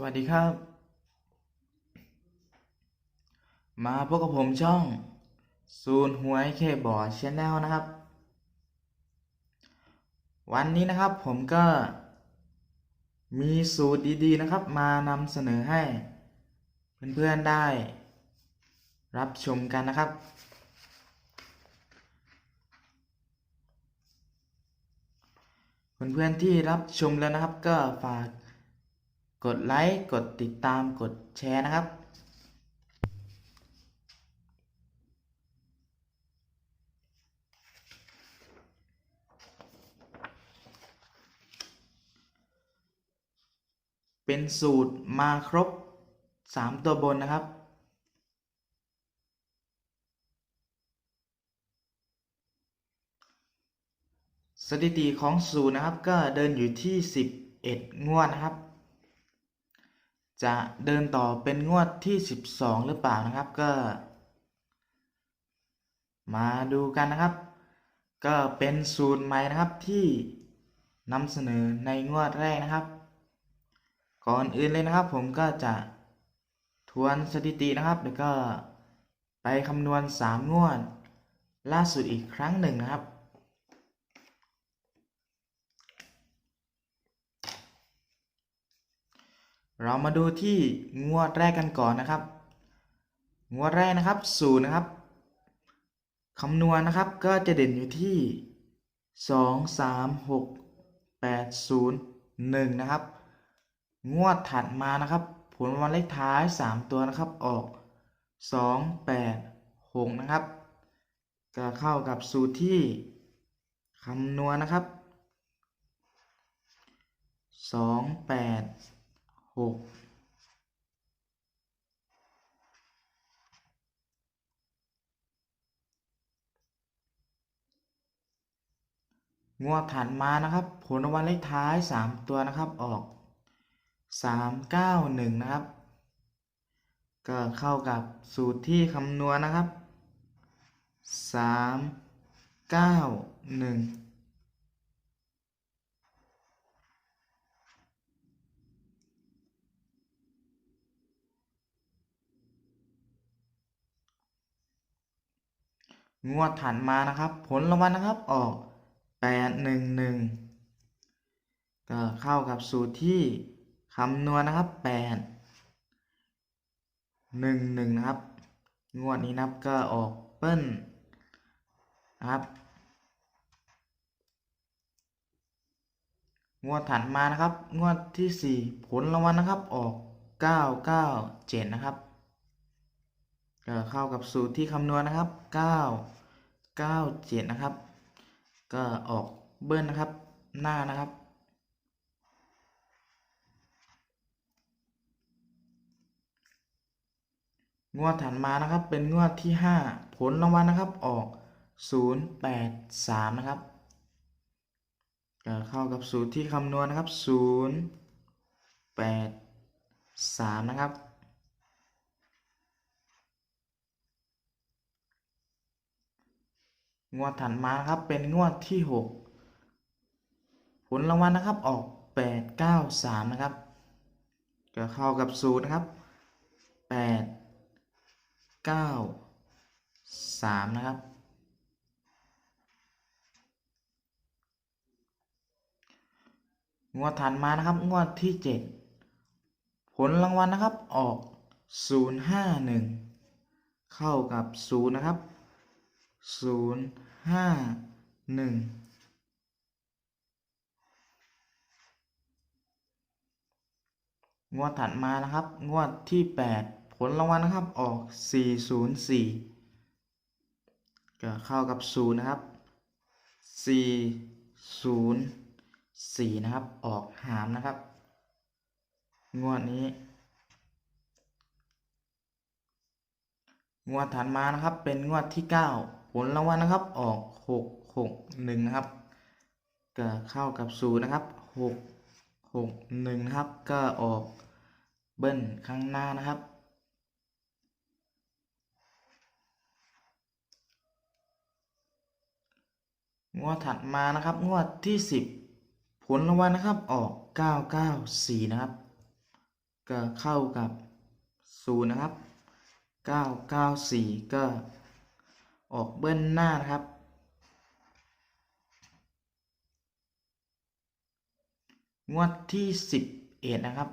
สวัสดีครับ มาพบกับผมช่องศูนหวยเคบอร์ดชแนลนะครับ วันนี้นะครับผมก็มีสูตรดีๆนะครับ มานำเสนอให้ เพื่อนๆได้ รับชมกันนะครับ เพื่อนๆที่รับชมแล้วนะครับก็ฝาก กดไลค์ กดติดตาม กดแชร์นะครับเป็นสูตรมาครบ 3 ตัวบนนะครับ สถิติของสูตรนะครับก็เดินอยู่ที่ 11 งวดนะครับ จะเดินต่อเป็นงวดที่ 12 หรือเปล่านะครับก็ มาดูกันนะครับ ก็เป็นสูตรใหม่นะครับที่นำเสนอในงวดแรกนะครับ ก่อนอื่นเลยนะครับ ผมก็จะทวนสถิตินะครับแล้วก็ไปคำนวณ 3 งวด ล่าสุดอีกครั้งหนึ่งนะครับ เรามาดูที่งวดแรกกันก่อนนะครับ งวดแรกนะครับศูนย์นะครับคำนวณนะครับก็จะเด่นอยู่ที่ 2 3 6 8 0 1 นะครับ งวดถัดมานะครับ ผลวันเลขท้าย 3 ตัวนะครับออก 2 8 6 นะครับ ก็เข้ากับสูตรที่คำนวณนะครับ 2 8 หกงวดถัดมานะครับ ผลรางวัลเลขท้าย 3 ตัวนะครับออก 3 9 1 นะครับ ก็เข้ากับสูตรที่คำนวณนะครับ 3 9 1 งวดถัดมานะครับ ผลรางวัลนะครับออกแปดหนึ่งหนึ่งก็เข้ากับสูตรที่คำนวณนะครับแปดหนึ่งหนึ่งนะครับ งวดนี้นับก็ออกเปิ้ลนะครับ งวดถัดมานะครับ งวดที่สี่ผลรางวัลนะครับออกเก้าเก้าเจ็ดนะครับ ก็เข้ากับสูตรที่คำนวณนะครับ 9 9 7 นะครับ ก็ออกเบิ้ลนะครับหน้านะครับงวดถัดมานะครับเป็นงวดที่ 5 ผลรางวัลนะครับออก 0 8 3 นะครับก็เข้ากับสูตรที่คำนวณนะครับ 0 8 3 นะครับ งวดถัดมานะครับเป็นงวดที่ 6 ผลรางวัลนะครับออก 8 9 3 นะครับก็เข้ากับสูตรนะครับ 8 9 3 นะครับ งวดถัดมานะครับงวดที่ 7 ผลรางวัลนะครับออก 0 5 1 เข้ากับ 0 นะครับ ศูนย์ห้าหนึ่งงวดถัดมานะครับ งวดที่แปดผลรางวัลนะครับออกสี่ศูนย์สี่ก็เข้ากับศูนย์นะครับสี่ศูนย์สี่นะครับ ออกหามนะครับ งวดนี้ งวดถัดมานะครับเป็นงวดที่ 9 ผลรางวัลนะครับออก6 6 1นะครับก็เข้ากับศูนย์นะครับ6 6 1นะครับก็ออกเบิ้ลข้างหน้านะครับงวดถัดมานะครับงวดที่ 10 ผลรางวัลนะครับออก 994 นะครับ ก็เข้ากับศูนย์นะครับเก้าเก้าสี่ก็ ออกเบิ้ลหน้านะครับ งวดที่สิบเอ็ดนะครับ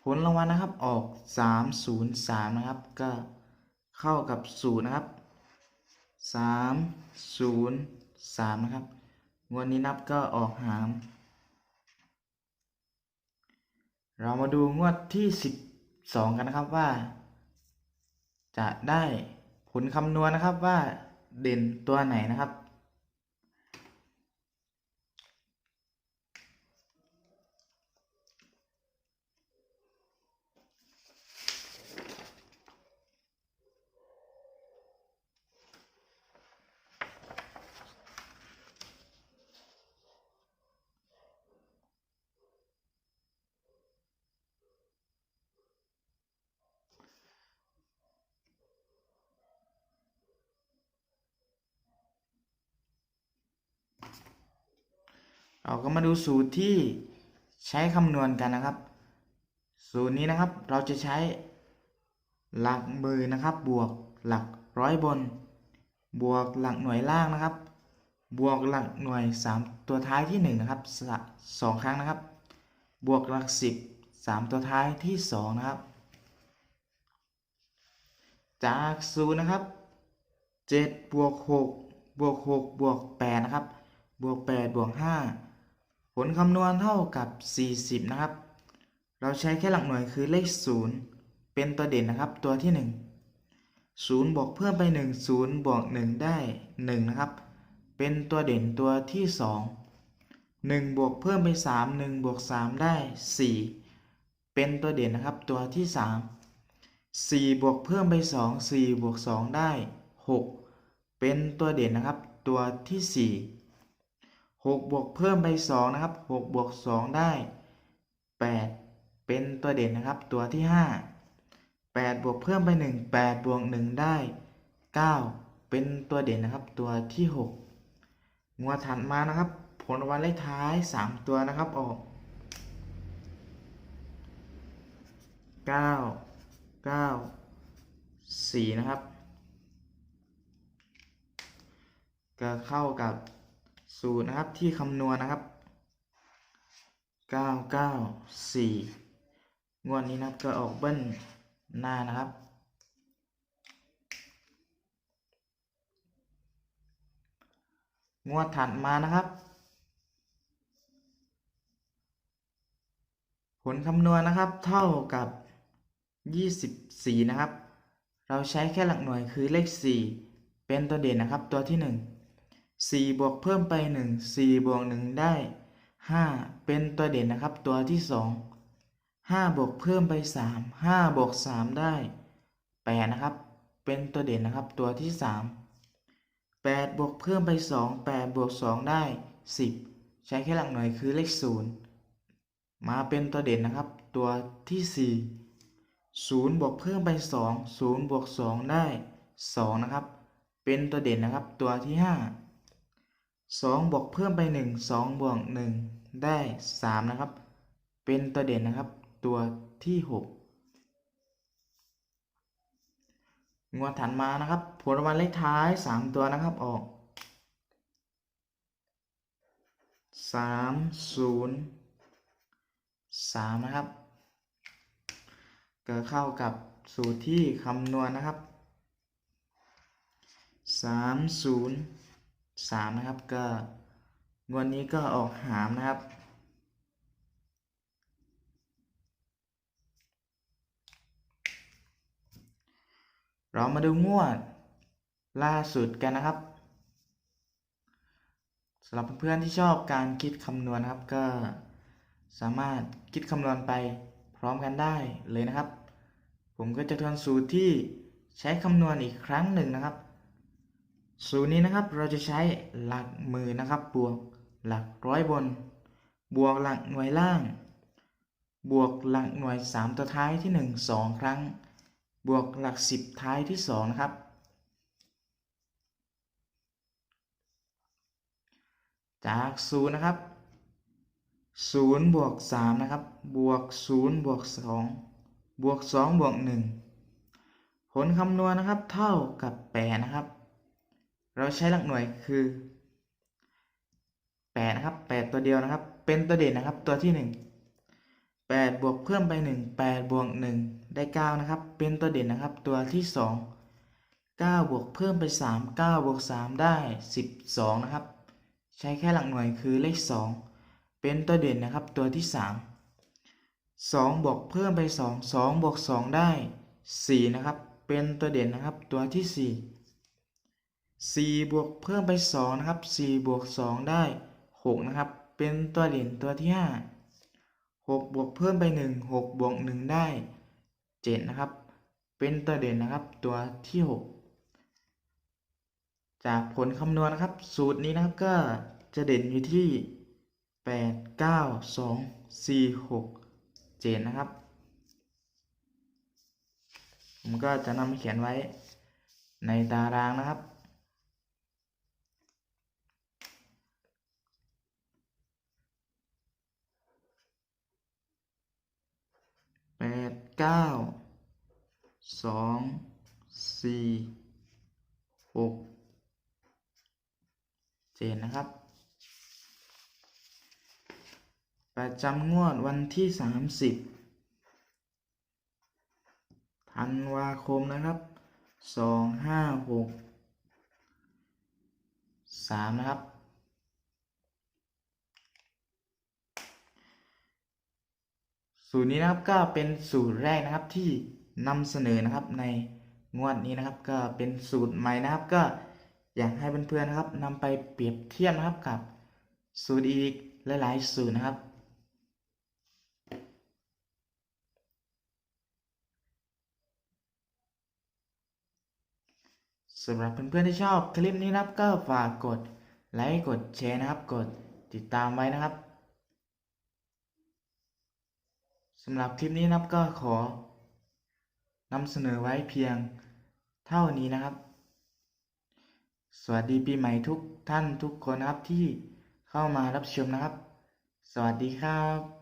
ผลรางวัลนะครับออกสามศูนย์สามนะครับ ก็เข้ากับศูนย์นะครับสามศูนย์สามนะครับ งวดนี้นับก็ออกหางเรามาดูงวดที่สิบสองกันนะครับว่า จะได้ ผลคำนวณนะครับว่าเด่นตัวไหนนะครับ เราก็มาดูสูตรที่ใช้คำนวณกันนะครับ สูตรนี้นะครับเราจะใช้หลักหมือนะครับ บวกหลักร้อยบน บวกหลักหน่วยล่างนะครับ บวกหลักหน่วย 3 ตัวท้ายที่ 1 นะครับสองครั้งนะครับ บวกหลัก 10 3 ตัวท้ายที่ 2 นะครับ จากศูนย์นะครับ7บวก6บวก6บวก8นะครับ บวก8บวก5 ผลคำนวณเท่ากับ 40 นะครับ เราใช้แค่หลักหน่วยคือเลข 0 เป็นตัวเด่นนะครับ ตัวที่ 1 0 บวกเพิ่มไป 1 0 บวก 1 ได้ 1 นะครับ เป็นตัวเด่นตัวที่ 2 1 บวกเพิ่มไป 3 1 บวก 3 ได้ 4 เป็นตัวเด่นนะครับ ตัวที่ 3 4 บวกเพิ่มไป 2 4 บวก 2 ได้ 6 เป็นตัวเด่นนะครับ ตัวที่ 4 6 บวกเพิ่มไป 2 นะครับ 6 บวก 2 ได้ 8 เป็นตัวเด่นนะครับ ตัวที่ 5 8 บวกเพิ่มไป 1 8 บวก 1 ได้ 9 เป็นตัวเด่นนะครับ ตัวที่ 6 งวดถัดมานะครับ ผลรางวัลเลขท้าย 3 ตัวนะครับออก 9 9 4 นะครับ ก็เข้ากับ สูตรนะครับที่คำนวณนะครับ 994 งวดนี้นะครับก็ออกเบิ้ลหน้านะครับ งวดถัดมานะครับ ผลคำนวณนะครับเท่ากับ 24 นะครับ เราใช้แค่หลักหน่วยคือเลข 4 เป็นตัวเด่นนะครับตัวที่ 1 4 บวกเพิ่มไป 1 4 บวก 1 ได้ 5 เป็นตัวเด่นนะครับตัวที่ 2 5 บวกเพิ่มไป 3 5 บวก 3 ได้ 8 นะครับ เป็นตัวเด่นนะครับตัวที่ 3 8 บวกเพิ่มไป 2 8 บวก 2 ได้ 10 ใช้แค่หลักหน่วยคือเลข 0 มาเป็นตัวเด่นนะครับ ตัวที่ 4 0 บวกเพิ่มไป 2 0 บวก 2 ได้ 2 นะครับ เป็นตัวเด่นนะครับตัวที่ 5 2บวกเพิ่มไป 1 2บวก1ได้ 3 นะครับ เป็นตัวเด่นนะครับ ตัวที่ 6 งวดถัดมานะครับ ผลรางวัลเลขท้าย 3 ตัวนะครับออก 3 0 3 นะครับ ก็เข้ากับสูตรที่คำนวณนะครับ 3 0 3นะครับก็งวดนี้ก็ออกหามนะครับ เรามาดูงวดล่าสุดกันนะครับสำหรับเพื่อนๆที่ชอบการคิดคำนวณนะครับก็สามารถคิดคำนวณไปพร้อมกันได้เลยนะครับ ผมก็จะทวนสูตรที่ใช้คำนวณอีกครั้งหนึ่งนะครับ สูตรนี้นะครับเราจะใช้หลักหมื่นนะครับ บวกหลักร้อยบน บวกหลักหน่วยล่าง บวกหลักหน่วย 3 ตัวท้ายที่ 1 2 ครั้ง บวกหลัก 10 ท้ายที่ 2 นะครับ จากศูนย์นะครับศูนย์บวกสามนะครับ บวกศูนย์บวกสองบวกสองบวกหนึ่งผลคำนวณนะครับเท่ากับแปดนะครับ เราใช้หลักหน่วยคือแปดนะครับแปดตัวเดียวนะครับ เป็นตัวเด่นนะครับ ตัวที่หนึ่งแปดบวกเพิ่มไปหนึ่งแปดบวกหนึ่งได้เก้านะครับ เป็นตัวเด่นนะครับ ตัวที่สองเก้าบวกเพิ่มไปสามเก้าบวกสามได้สิบสองนะครับ ใช้แค่หลักหน่วยคือเลขสองเป็นตัวเด่นนะครับ ตัวที่สามสองบวกเพิ่มไปสองสองบวกสองได้สี่นะครับ เป็นตัวเด่นนะครับ ตัวที่สี่ สี่บวกเพิ่มไปสองนะครับสี่บวกสองได้หกนะครับ เป็นตัวเด่นตัวที่ห้าหกบวกเพิ่มไปหนึ่งหกบวกหนึ่งได้เจ็ดนะครับ เป็นตัวเด่นนะครับตัวที่หกจากผลคำนวณนะครับ สูตรนี้นะครับก็จะเด่นอยู่ที่แปดเก้าสองสี่หกเจ็ดนะครับ ผมก็จะนำมาเขียนไว้ในตารางนะครับ แปดเก้าสองสี่หกเจ็ดนะครับ ประจำงวดวันที่สามสิบธันวาคมนะครับสองห้าหกสามนะครับ สูตรนี้นะครับก็เป็นสูตรแรกนะครับที่นำเสนอนะครับในงวดนี้นะครับ ก็เป็นสูตรใหม่นะครับก็อยากให้เพื่อนๆนะครับนำไปเปรียบเทียบนะครับกับ สูตรอีกหลายๆสูตรนะครับ สำหรับเพื่อนๆที่ชอบคลิปนี้นะครับ ก็ฝากกดไลค์กดแชร์นะครับ กดติดตามไว้นะครับ สำหรับคลิปนี้นะครับก็ขอนำเสนอไว้เพียงเท่านี้นะครับ สวัสดีปีใหม่ทุกท่านทุกคนนะครับที่เข้ามารับชมนะครับ สวัสดีครับ